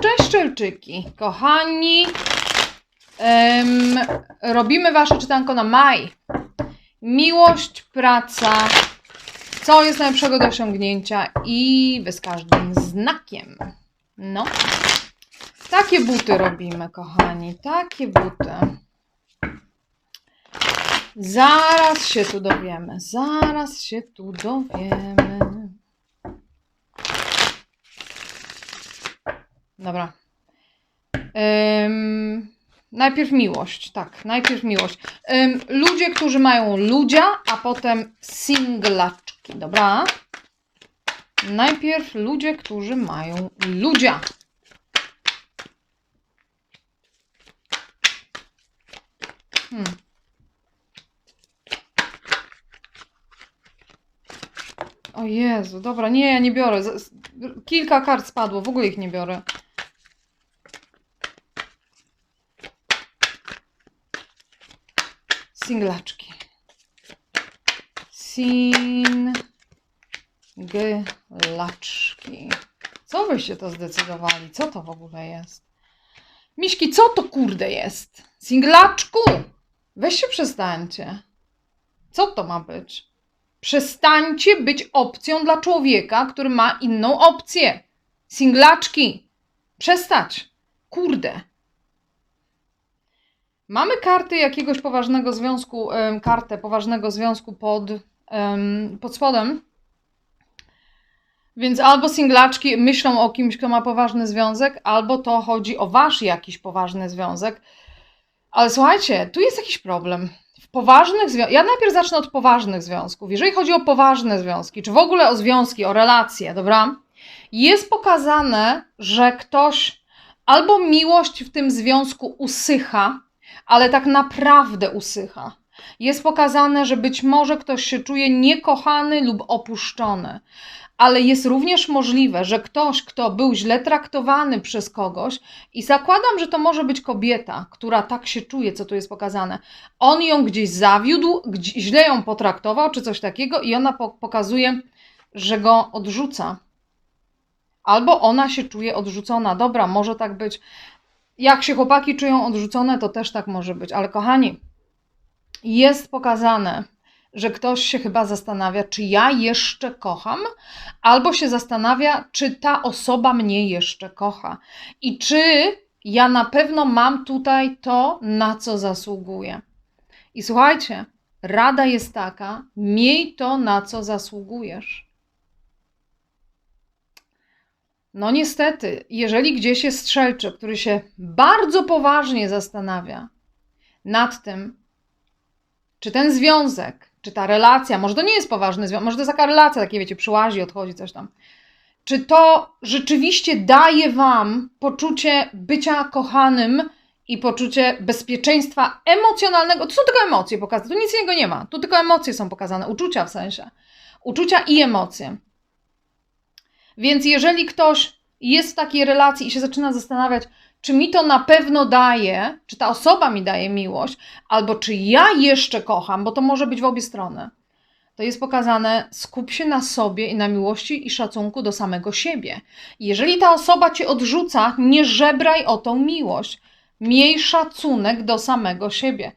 Cześć szczelczyki, kochani. Em, robimy wasze czytanko na maj. Miłość, praca, co jest najlepszego do osiągnięcia i wy z każdym znakiem. No. Takie buty robimy, kochani. Takie buty. Zaraz się tu dowiemy. Zaraz się tu dowiemy. Dobra. Ym, najpierw miłość, tak, najpierw miłość. Ym, ludzie, którzy mają ludzia, a potem singlaczki, dobra? Najpierw ludzie, którzy mają ludzia. Hmm. O Jezu, dobra, nie, ja nie biorę. Kilka kart spadło, w ogóle ich nie biorę. Singlaczki. Singlaczki. Co wyście to zdecydowali? Co to w ogóle jest? Miśki, co to kurde jest? Singlaczku! Weź się przestańcie. Co to ma być? Przestańcie być opcją dla człowieka, który ma inną opcję. Singlaczki. Przestać. Kurde. Mamy karty jakiegoś poważnego związku, kartę poważnego związku pod, pod spodem. Więc albo singlaczki myślą o kimś, kto ma poważny związek, albo to chodzi o wasz jakiś poważny związek. Ale słuchajcie, tu jest jakiś problem. W poważnych związkach. Ja najpierw zacznę od poważnych związków. Jeżeli chodzi o poważne związki, czy w ogóle o związki, o relacje, dobra? Jest pokazane, że ktoś albo miłość w tym związku usycha, ale tak naprawdę usycha. Jest pokazane, że być może ktoś się czuje niekochany lub opuszczony, ale jest również możliwe, że ktoś, kto był źle traktowany przez kogoś, i zakładam, że to może być kobieta, która tak się czuje, co tu jest pokazane, on ją gdzieś zawiódł, źle ją potraktował, czy coś takiego, i ona po- pokazuje, że go odrzuca. Albo ona się czuje odrzucona. Dobra, może tak być. Jak się chłopaki czują odrzucone, to też tak może być. Ale kochani, jest pokazane, że ktoś się chyba zastanawia, czy ja jeszcze kocham, albo się zastanawia, czy ta osoba mnie jeszcze kocha i czy ja na pewno mam tutaj to, na co zasługuję. I słuchajcie, rada jest taka: miej to, na co zasługujesz. No niestety, jeżeli gdzieś jest strzelczy, który się bardzo poważnie zastanawia nad tym, czy ten związek, czy ta relacja, może to nie jest poważny związek, może to jest taka relacja, takie wiecie, przyłazi, odchodzi, coś tam. Czy to rzeczywiście daje Wam poczucie bycia kochanym i poczucie bezpieczeństwa emocjonalnego? To są tylko emocje pokazane, tu nic innego nie ma. Tu tylko emocje są pokazane, uczucia w sensie. Uczucia i emocje. Więc jeżeli ktoś jest w takiej relacji i się zaczyna zastanawiać, czy mi to na pewno daje, czy ta osoba mi daje miłość, albo czy ja jeszcze kocham, bo to może być w obie strony. To jest pokazane, skup się na sobie i na miłości i szacunku do samego siebie. Jeżeli ta osoba cię odrzuca, nie żebraj o tą miłość. Miej szacunek do samego siebie.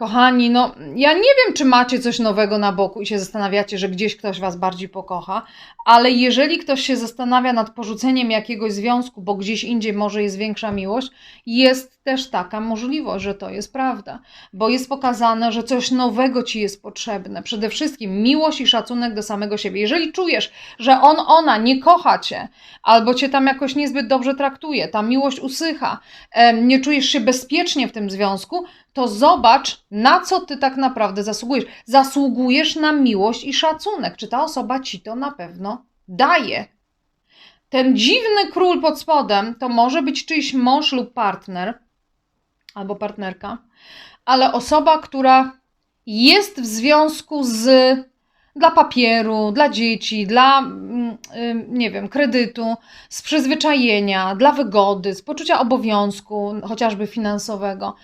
Kochani, no ja nie wiem, czy macie coś nowego na boku i się zastanawiacie, że gdzieś ktoś was bardziej pokocha, ale jeżeli ktoś się zastanawia nad porzuceniem jakiegoś związku, bo gdzieś indziej może jest większa miłość, jest też taka możliwość, że to jest prawda, bo jest pokazane, że coś nowego ci jest potrzebne. Przede wszystkim miłość i szacunek do samego siebie. Jeżeli czujesz, że on, ona nie kocha cię, albo cię tam jakoś niezbyt dobrze traktuje, ta miłość usycha, nie czujesz się bezpiecznie w tym związku, to zobacz, na co ty tak naprawdę zasługujesz. Zasługujesz na miłość i szacunek. Czy ta osoba ci to na pewno daje? Ten dziwny król pod spodem to może być czyjś mąż lub partner, albo partnerka, ale osoba, która jest w związku z dla papieru, dla dzieci, dla mm, nie wiem, kredytu, z przyzwyczajenia, dla wygody, z poczucia obowiązku, chociażby finansowego,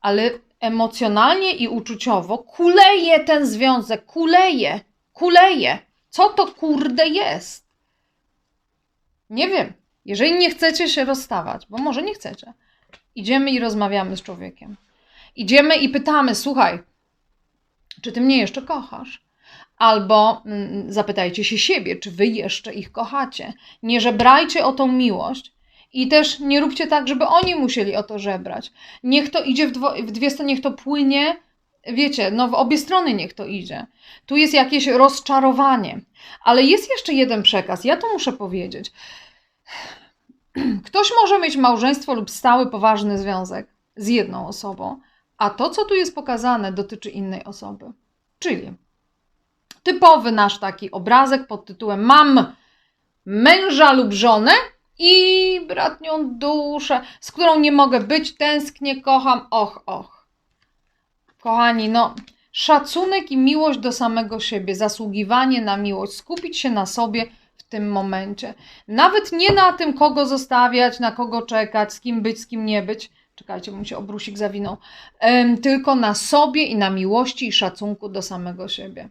ale emocjonalnie i uczuciowo kuleje ten związek, kuleje, kuleje. Co to kurde jest? Nie wiem. Jeżeli nie chcecie się rozstawać, bo może nie chcecie, idziemy i rozmawiamy z człowiekiem. Idziemy i pytamy: Słuchaj, czy ty mnie jeszcze kochasz? Albo mm, zapytajcie się siebie, czy wy jeszcze ich kochacie. Nie żebrajcie o tą miłość i też nie róbcie tak, żeby oni musieli o to żebrać. Niech to idzie w, dwo, w dwie strony, niech to płynie, wiecie, no w obie strony niech to idzie. Tu jest jakieś rozczarowanie. Ale jest jeszcze jeden przekaz, ja to muszę powiedzieć. Ktoś może mieć małżeństwo lub stały, poważny związek z jedną osobą, a to, co tu jest pokazane, dotyczy innej osoby. Czyli typowy nasz taki obrazek pod tytułem Mam męża lub żonę i bratnią duszę, z którą nie mogę być, tęsknię, kocham, och, och. Kochani, no, szacunek i miłość do samego siebie, zasługiwanie na miłość, skupić się na sobie w tym momencie. Nawet nie na tym, kogo zostawiać, na kogo czekać, z kim być, z kim nie być. Czekajcie, bo mi się obrusik zawinął. Tylko na sobie i na miłości i szacunku do samego siebie.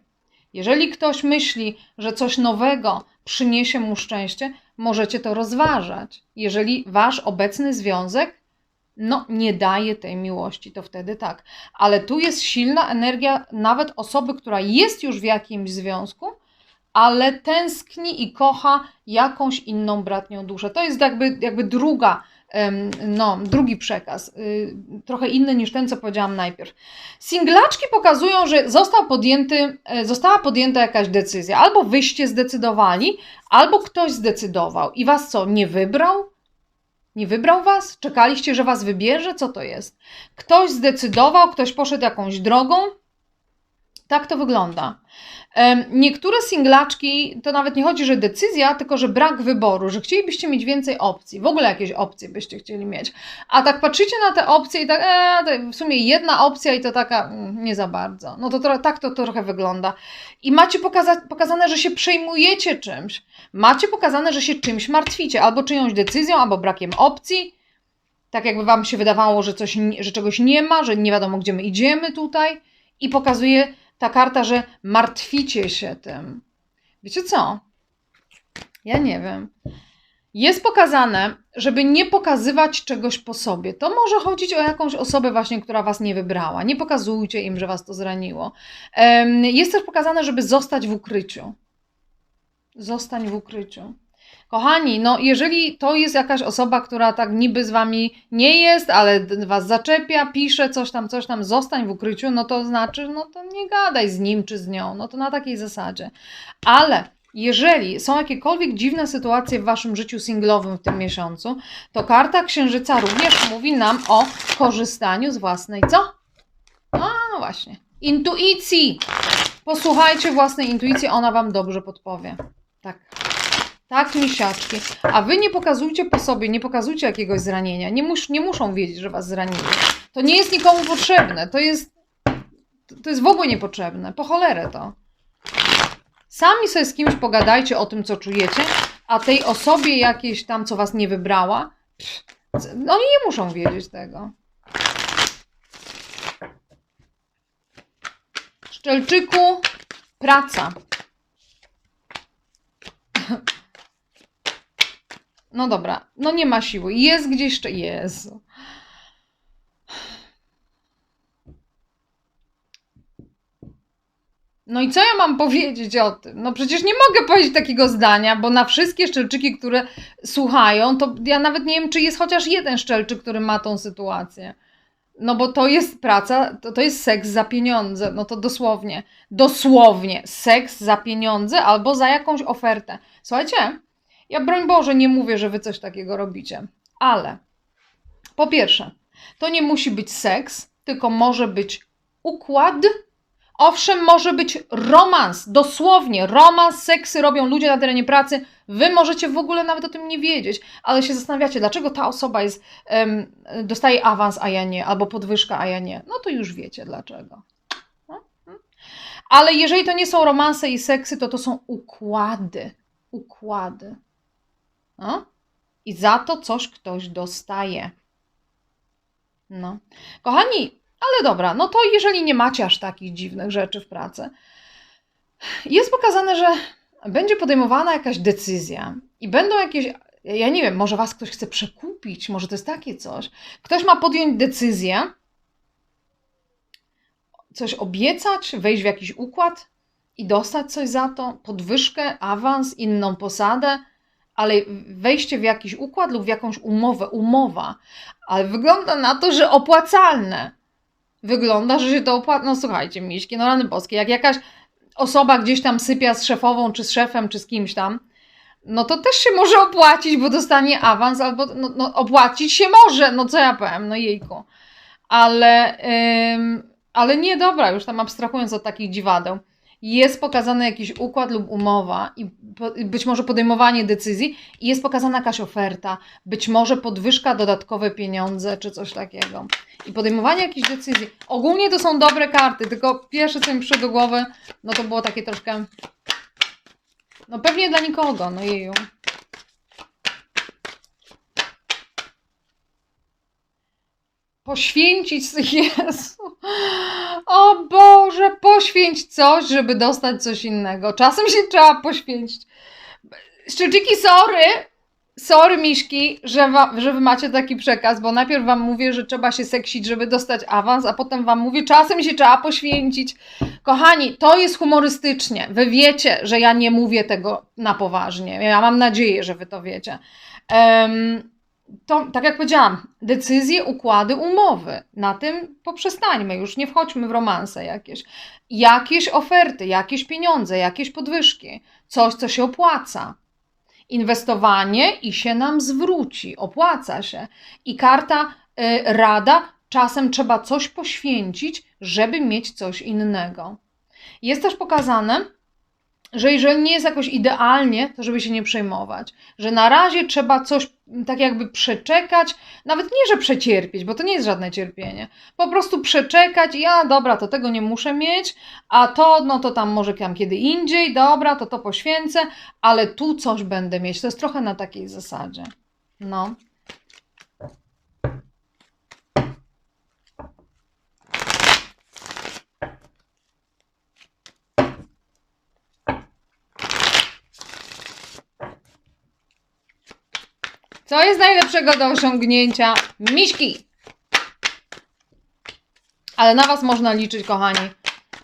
Jeżeli ktoś myśli, że coś nowego przyniesie mu szczęście, możecie to rozważać. Jeżeli wasz obecny związek no, nie daje tej miłości, to wtedy tak. Ale tu jest silna energia nawet osoby, która jest już w jakimś związku, ale tęskni i kocha jakąś inną bratnią duszę. To jest jakby, jakby druga no, drugi przekaz, y, trochę inny niż ten, co powiedziałam najpierw. Singlaczki pokazują, że został podjęty, e, została podjęta jakaś decyzja. Albo wyście zdecydowali, albo ktoś zdecydował i was co, nie wybrał? Nie wybrał was? Czekaliście, że was wybierze? Co to jest? Ktoś zdecydował, ktoś poszedł jakąś drogą. Tak to wygląda. Niektóre singlaczki to nawet nie chodzi, że decyzja, tylko że brak wyboru, że chcielibyście mieć więcej opcji, w ogóle jakieś opcje byście chcieli mieć. A tak patrzycie na te opcje i tak, e, w sumie jedna opcja i to taka mm, nie za bardzo. No to, to tak to, to trochę wygląda. I macie pokaza pokazane, że się przejmujecie czymś. Macie pokazane, że się czymś martwicie, albo czyjąś decyzją, albo brakiem opcji. Tak jakby wam się wydawało, że, coś, że czegoś nie ma, że nie wiadomo, gdzie my idziemy tutaj. I pokazuje ta karta, że martwicie się tym. Wiecie co? Ja nie wiem. Jest pokazane, żeby nie pokazywać czegoś po sobie. To może chodzić o jakąś osobę właśnie, która was nie wybrała. Nie pokazujcie im, że was to zraniło. Jest też pokazane, żeby zostać w ukryciu. Zostań w ukryciu. Kochani, no jeżeli to jest jakaś osoba, która tak niby z wami nie jest, ale was zaczepia, pisze coś tam, coś tam, zostań w ukryciu, no to znaczy, no to nie gadaj z nim czy z nią, no to na takiej zasadzie. Ale jeżeli są jakiekolwiek dziwne sytuacje w waszym życiu singlowym w tym miesiącu, to karta księżyca również mówi nam o korzystaniu z własnej co? A, no właśnie. Intuicji. Posłuchajcie własnej intuicji, ona wam dobrze podpowie. Tak. Tak, misiaczki. A wy nie pokazujcie po sobie, nie pokazujcie jakiegoś zranienia. Nie, mus, nie muszą wiedzieć, że was zranili. To nie jest nikomu potrzebne. To jest, to jest w ogóle niepotrzebne. Po cholerę to. Sami sobie z kimś pogadajcie o tym, co czujecie, a tej osobie jakiejś tam, co was nie wybrała, no oni nie muszą wiedzieć tego. Szczelczyku, praca. No dobra, no nie ma siły. Jest gdzieś jeszcze. Jezu. No i co ja mam powiedzieć o tym? No przecież nie mogę powiedzieć takiego zdania, bo na wszystkie szczelczyki, które słuchają, to ja nawet nie wiem, czy jest chociaż jeden szczelczyk, który ma tą sytuację. No bo to jest praca, to, to jest seks za pieniądze, no to dosłownie, dosłownie, seks za pieniądze albo za jakąś ofertę. Słuchajcie, ja broń Boże nie mówię, że wy coś takiego robicie, ale po pierwsze, to nie musi być seks, tylko może być układ. Owszem, może być romans, dosłownie romans, seksy robią ludzie na terenie pracy. Wy możecie w ogóle nawet o tym nie wiedzieć, ale się zastanawiacie, dlaczego ta osoba jest, um, dostaje awans, a ja nie, albo podwyżka, a ja nie. No to już wiecie dlaczego. No, no. Ale jeżeli to nie są romanse i seksy, to to są układy. Układy. No? I za to coś ktoś dostaje. No. Kochani, ale dobra, no to jeżeli nie macie aż takich dziwnych rzeczy w pracy, jest pokazane, że będzie podejmowana jakaś decyzja i będą jakieś ja nie wiem, może was ktoś chce przekupić, może to jest takie coś. Ktoś ma podjąć decyzję, coś obiecać, wejść w jakiś układ i dostać coś za to, podwyżkę, awans, inną posadę, ale wejście w jakiś układ lub w jakąś umowę, umowa, ale wygląda na to, że opłacalne. Wygląda, że się to opłaca. No słuchajcie, miśki, no rany boskie, jak jakaś osoba gdzieś tam sypia z szefową, czy z szefem, czy z kimś tam, no to też się może opłacić, bo dostanie awans, albo no, no, opłacić się może, no co ja powiem, no jejku. Ale, ym, ale nie, dobra, już tam abstrahując od takich dziwadeł, jest pokazany jakiś układ lub umowa i być może podejmowanie decyzji i jest pokazana jakaś oferta, być może podwyżka, dodatkowe pieniądze czy coś takiego. I podejmowanie jakichś decyzji. Ogólnie to są dobre karty, tylko pierwsze co mi przyszło do głowy, no to było takie troszkę no pewnie dla nikogo, no jeju. Poświęcić, Jezu. O Boże, poświęć coś, żeby dostać coś innego. Czasem się trzeba poświęcić. Szczyciki, sorry, sorry Miszki, że, wa, że wy macie taki przekaz, bo najpierw wam mówię, że trzeba się seksić, żeby dostać awans, a potem wam mówię, czasem się trzeba poświęcić. Kochani, to jest humorystycznie. Wy wiecie, że ja nie mówię tego na poważnie. Ja mam nadzieję, że wy to wiecie. Um, to, tak jak powiedziałam, decyzje, układy, umowy. Na tym poprzestańmy, już nie wchodźmy w romanse jakieś. Jakieś oferty, jakieś pieniądze, jakieś podwyżki, coś, co się opłaca. Inwestowanie i się nam zwróci, opłaca się. I karta y, rada, czasem trzeba coś poświęcić, żeby mieć coś innego. Jest też pokazane, że jeżeli nie jest jakoś idealnie, to żeby się nie przejmować. Że na razie trzeba coś tak jakby przeczekać, nawet nie, że przecierpieć, bo to nie jest żadne cierpienie. Po prostu przeczekać ja, dobra, to tego nie muszę mieć, a to, no to tam może tam kiedy indziej, dobra, to to poświęcę, ale tu coś będę mieć. To jest trochę na takiej zasadzie. No. Co jest najlepszego do osiągnięcia? Miśki! Ale na Was można liczyć, kochani,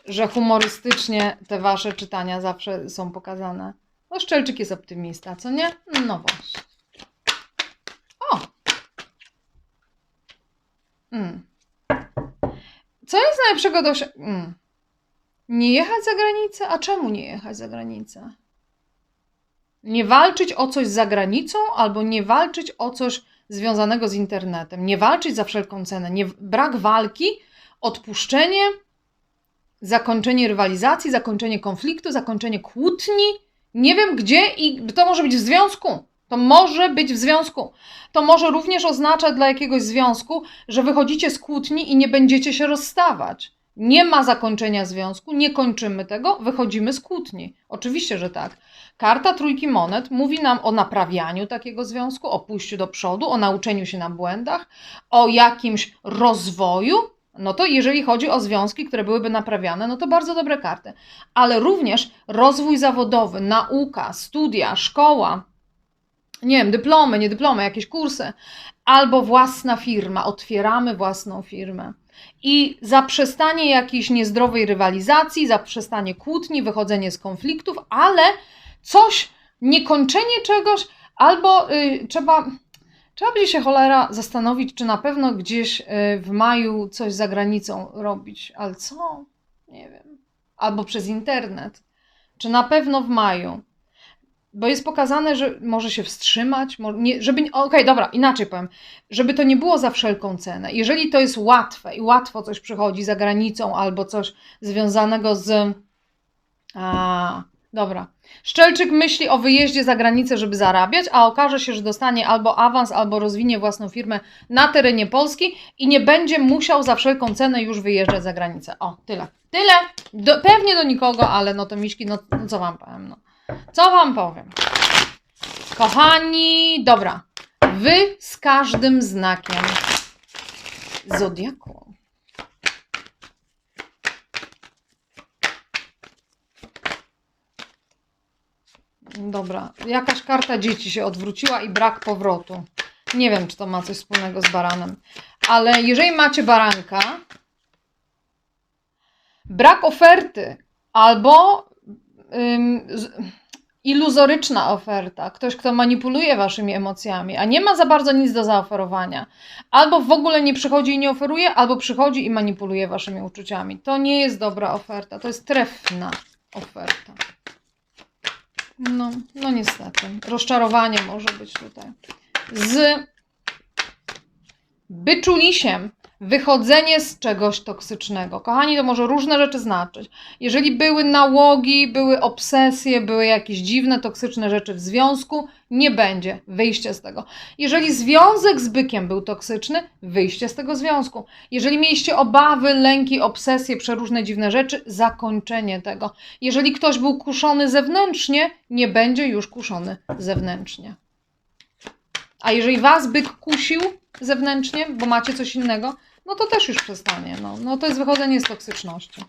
że humorystycznie te Wasze czytania zawsze są pokazane. No, Szczelczyk jest optymista, co nie? No właśnie. O! Mm. Co jest najlepszego do? Mm. Nie jechać za granicę? A czemu nie jechać za granicę? Nie walczyć o coś za granicą, albo nie walczyć o coś związanego z internetem. Nie walczyć za wszelką cenę. Nie, brak walki, odpuszczenie, zakończenie rywalizacji, zakończenie konfliktu, zakończenie kłótni. Nie wiem gdzie i to może być w związku. To może być w związku. To może również oznaczać dla jakiegoś związku, że wychodzicie z kłótni i nie będziecie się rozstawać. Nie ma zakończenia związku, nie kończymy tego, wychodzimy z kłótni. Oczywiście, że tak. Karta trójki monet mówi nam o naprawianiu takiego związku, o pójściu do przodu, o nauczeniu się na błędach, o jakimś rozwoju. No to jeżeli chodzi o związki, które byłyby naprawiane, no to bardzo dobre karty. Ale również rozwój zawodowy, nauka, studia, szkoła, nie wiem, dyplomy, nie dyplomy, jakieś kursy, albo własna firma, otwieramy własną firmę. I zaprzestanie jakiejś niezdrowej rywalizacji, zaprzestanie kłótni, wychodzenie z konfliktów, ale coś, niekończenie czegoś, albo y, trzeba, trzeba będzie się cholera zastanowić, czy na pewno gdzieś y, w maju coś za granicą robić. Ale co? Nie wiem. Albo przez internet. Czy na pewno w maju? Bo jest pokazane, że może się wstrzymać, nie, żeby. Okej, okay, dobra, inaczej powiem. Żeby to nie było za wszelką cenę. Jeżeli to jest łatwe i łatwo coś przychodzi za granicą albo coś związanego z. A, dobra. Szczelczyk myśli o wyjeździe za granicę, żeby zarabiać, a okaże się, że dostanie albo awans, albo rozwinie własną firmę na terenie Polski i nie będzie musiał za wszelką cenę już wyjeżdżać za granicę. O, tyle. Tyle. Do, pewnie do nikogo, ale no to miśki, no, no co wam powiem, no. Co wam powiem? Kochani, dobra. Wy z każdym znakiem zodiaku. Dobra, jakaś karta dzieci się odwróciła i brak powrotu. Nie wiem, czy to ma coś wspólnego z baranem. Ale jeżeli macie baranka, brak oferty albo ym, iluzoryczna oferta, ktoś, kto manipuluje waszymi emocjami, a nie ma za bardzo nic do zaoferowania, albo w ogóle nie przychodzi i nie oferuje, albo przychodzi i manipuluje waszymi uczuciami. To nie jest dobra oferta, to jest trefna oferta. No, no niestety. Rozczarowanie może być tutaj. Z byczulisiem wychodzenie z czegoś toksycznego. Kochani, to może różne rzeczy znaczyć. Jeżeli były nałogi, były obsesje, były jakieś dziwne, toksyczne rzeczy w związku, nie będzie wyjścia z tego. Jeżeli związek z bykiem był toksyczny, wyjście z tego związku. Jeżeli mieliście obawy, lęki, obsesje, przeróżne dziwne rzeczy, zakończenie tego. Jeżeli ktoś był kuszony zewnętrznie, nie będzie już kuszony zewnętrznie. A jeżeli was byk kusił zewnętrznie, bo macie coś innego, no to też już przestanie. No, no to jest wychodzenie z toksyczności.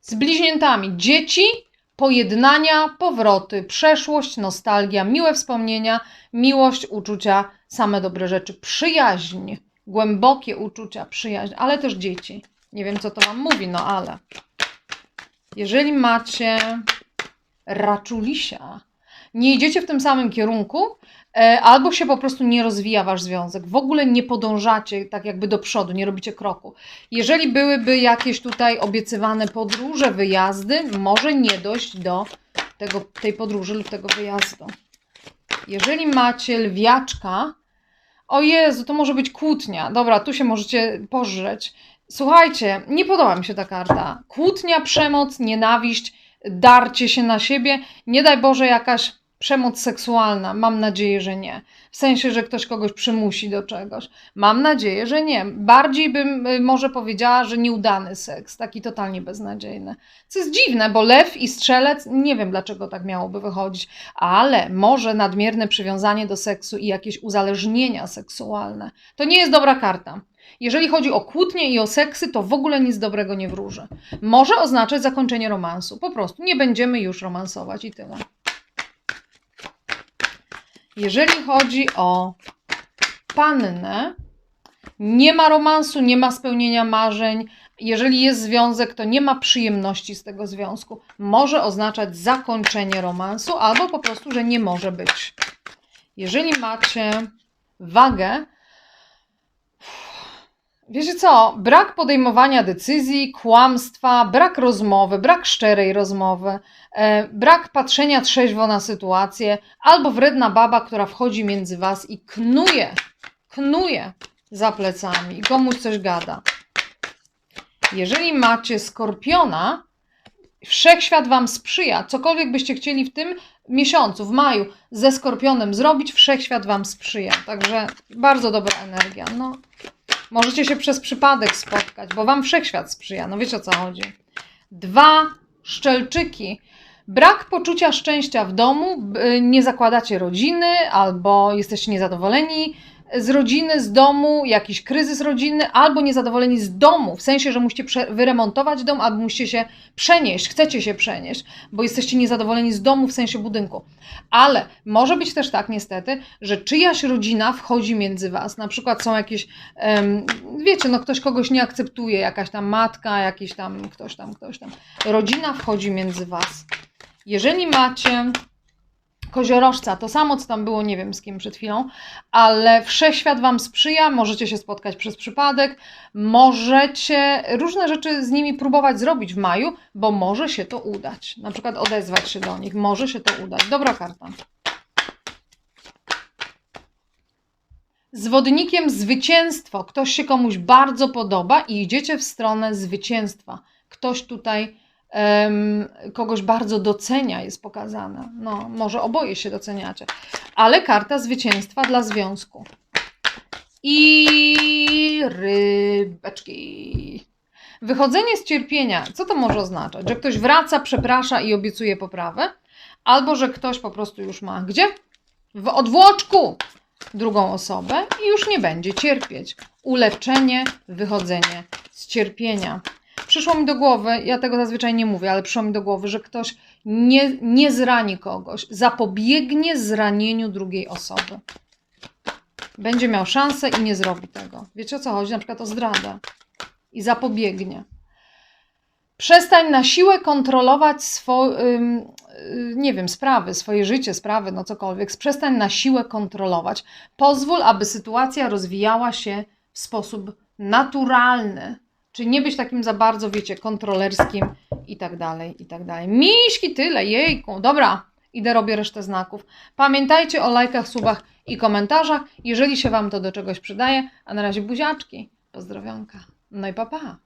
Z bliźniętami. Dzieci, pojednania, powroty, przeszłość, nostalgia, miłe wspomnienia, miłość, uczucia, same dobre rzeczy, przyjaźń, głębokie uczucia, przyjaźń, ale też dzieci. Nie wiem, co to wam mówi, no ale. Jeżeli macie raczulisia, nie idziecie w tym samym kierunku, albo się po prostu nie rozwija wasz związek. W ogóle nie podążacie tak jakby do przodu, nie robicie kroku. Jeżeli byłyby jakieś tutaj obiecywane podróże, wyjazdy, może nie dojść do tego, tej podróży lub tego wyjazdu. Jeżeli macie lwiaczka, o Jezu, to może być kłótnia. Dobra, tu się możecie pożreć. Słuchajcie, nie podoba mi się ta karta. Kłótnia, przemoc, nienawiść, darcie się na siebie. Nie daj Boże jakaś przemoc seksualna. Mam nadzieję, że nie. W sensie, że ktoś kogoś przymusi do czegoś. Mam nadzieję, że nie. Bardziej bym y, może powiedziała, że nieudany seks, taki totalnie beznadziejny. Co jest dziwne, bo lew i strzelec, nie wiem dlaczego tak miałoby wychodzić, ale może nadmierne przywiązanie do seksu i jakieś uzależnienia seksualne. To nie jest dobra karta. Jeżeli chodzi o kłótnie i o seksy, to w ogóle nic dobrego nie wróży. Może oznaczać zakończenie romansu. Po prostu nie będziemy już romansować i tyle. Jeżeli chodzi o pannę, nie ma romansu, nie ma spełnienia marzeń. Jeżeli jest związek, to nie ma przyjemności z tego związku. Może oznaczać zakończenie romansu, albo po prostu, że nie może być. Jeżeli macie wagę, Wiecie co? Brak podejmowania decyzji, kłamstwa, brak rozmowy, brak szczerej rozmowy, e, brak patrzenia trzeźwo na sytuację, albo wredna baba, która wchodzi między was i knuje, knuje za plecami i komuś coś gada. Jeżeli macie skorpiona, wszechświat wam sprzyja. Cokolwiek byście chcieli w tym miesiącu, w maju, ze skorpionem zrobić, wszechświat wam sprzyja. Także bardzo dobra energia. No, Możecie się przez przypadek spotkać, bo Wam wszechświat sprzyja. No wiecie o co chodzi. Dwa szczelczyki. Brak poczucia szczęścia w domu, b- nie zakładacie rodziny albo jesteście niezadowoleni z rodziny, z domu, jakiś kryzys rodzinny, albo niezadowoleni z domu, w sensie, że musicie wyremontować dom, albo musicie się przenieść, chcecie się przenieść, bo jesteście niezadowoleni z domu, w sensie budynku. Ale może być też tak, niestety, że czyjaś rodzina wchodzi między was. Na przykład są jakieś, wiecie, no ktoś kogoś nie akceptuje, jakaś tam matka, jakiś tam, ktoś tam, ktoś tam. Rodzina wchodzi między was. Jeżeli macie koziorożca, to samo co tam było, nie wiem z kim przed chwilą, ale wszechświat Wam sprzyja, możecie się spotkać przez przypadek, możecie różne rzeczy z nimi próbować zrobić w maju, bo może się to udać. Na przykład odezwać się do nich, może się to udać. Dobra karta. Z wodnikiem zwycięstwo. Ktoś się komuś bardzo podoba i idziecie w stronę zwycięstwa. Ktoś tutaj kogoś bardzo docenia, jest pokazane. No, może oboje się doceniacie. Ale karta zwycięstwa dla związku. I rybeczki. Wychodzenie z cierpienia. Co to może oznaczać? Że ktoś wraca, przeprasza i obiecuje poprawę? Albo że ktoś po prostu już ma gdzie? W odwłoczku drugą osobę i już nie będzie cierpieć. Uleczenie, wychodzenie z cierpienia. Przyszło mi do głowy, ja tego zazwyczaj nie mówię, ale przyszło mi do głowy, że ktoś nie, nie zrani kogoś, zapobiegnie zranieniu drugiej osoby. Będzie miał szansę i nie zrobi tego. Wiecie o co chodzi? Na przykład o zdradę. I zapobiegnie. Przestań na siłę kontrolować swoje, nie wiem, sprawy, swoje życie, sprawy, no cokolwiek. Przestań na siłę kontrolować. Pozwól, aby sytuacja rozwijała się w sposób naturalny. Czyli nie być takim za bardzo, wiecie, kontrolerskim i tak dalej, i tak dalej. Miśki, tyle, jejku. Dobra, idę robię resztę znaków. Pamiętajcie o lajkach, subach i komentarzach, jeżeli się Wam to do czegoś przydaje. A na razie buziaczki. Pozdrowionka. No i papa. Pa.